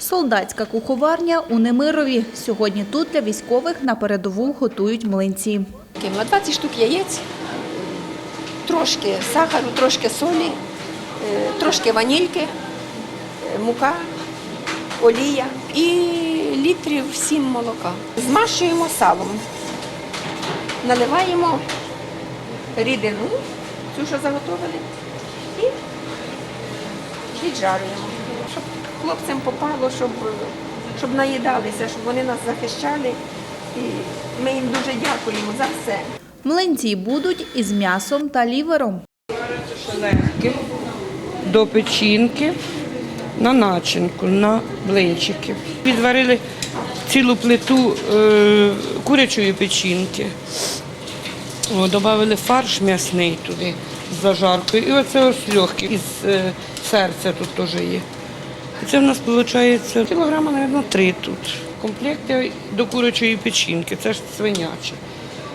Солдатська куховарня у Немирові. Сьогодні тут для військових на передову готують млинці. Кинула 20 штук яєць, трошки сахару, трошки солі, е, трошки ванільки, е, мука, олія і літрів 7 молока. Змащуємо салом, наливаємо рідину, цю, що заготовили, і віджарюємо. Хлопцям попало, щоб, щоб наїдалися, щоб вони нас захищали. І ми їм дуже дякуємо за все. Млинці будуть із м'ясом та лівером. Легкі до печінки на начинку, на блинчики. Відварили цілу плиту е, курячої печінки. О, Добавили фарш м'ясний туди з зажаркою. І оце ось легкі із е, серця тут теж є. І це в нас виходить кілограма, мабуть, три тут. Комплекти до курячої печінки, це ж свиняче,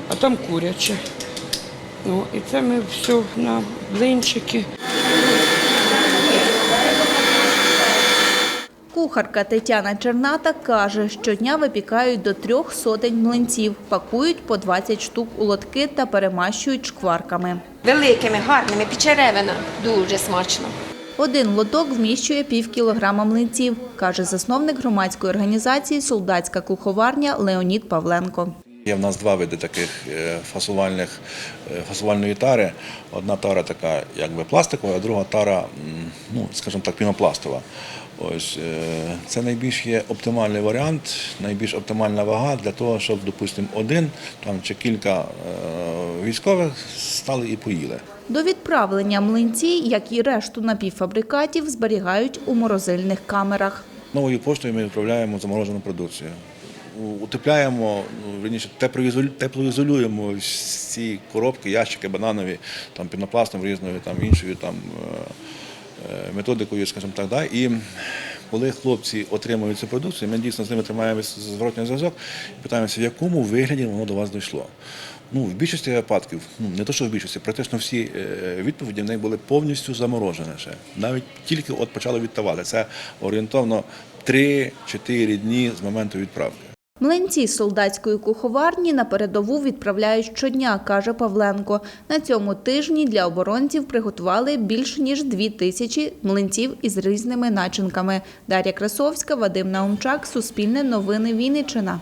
а там куряче. Ну, і це ми все на блинчики. Кухарка Тетяна Черната каже, щодня випікають до трьох сотень млинців, пакують по 20 штук у лотки та перемащують шкварками. Великими, гарними, печеревина. Дуже смачно. Один лоток вміщує пів кілограма млинців, каже засновник громадської організації Солдатська куховарня Леонід Павленко. Є в нас два види таких е, фасувальних, е, фасувальної тари. Одна тара така якби пластикова, а друга тара, ну, скажімо так, пінопластова. Ось е, це найбільш є оптимальний варіант, найбільш оптимальна вага для того, щоб, допустимо, один там чи кілька військових стали і поїли. До відправлення млинці, як і решту напівфабрикатів, зберігають у морозильних камерах. Новою поштою ми відправляємо заморожену продукцію. Утепляємо, ну, верніше, теплоізолю- теплоізолюємо всі коробки, ящики бананові, там, пінопластом різною, там, іншою там, е, е, методикою, скажімо так. Да? І коли хлопці отримують цю продукцію, ми дійсно з ними тримаємо зворотній зв'язок і питаємося, в якому вигляді воно до вас дійшло. Ну, в більшості випадків, ну не то, що в більшості, практично всі е, відповіді в них були повністю заморожені ще. Навіть тільки от почали відтавати. Це орієнтовно 3-4 дні з моменту відправки. Млинці з солдатської куховарні на передову відправляють щодня, каже Павленко. На цьому тижні для оборонців приготували більш ніж дві тисячі млинців із різними начинками. Дар'я Красовська, Вадим Наумчак, Суспільне новини Вінниччина.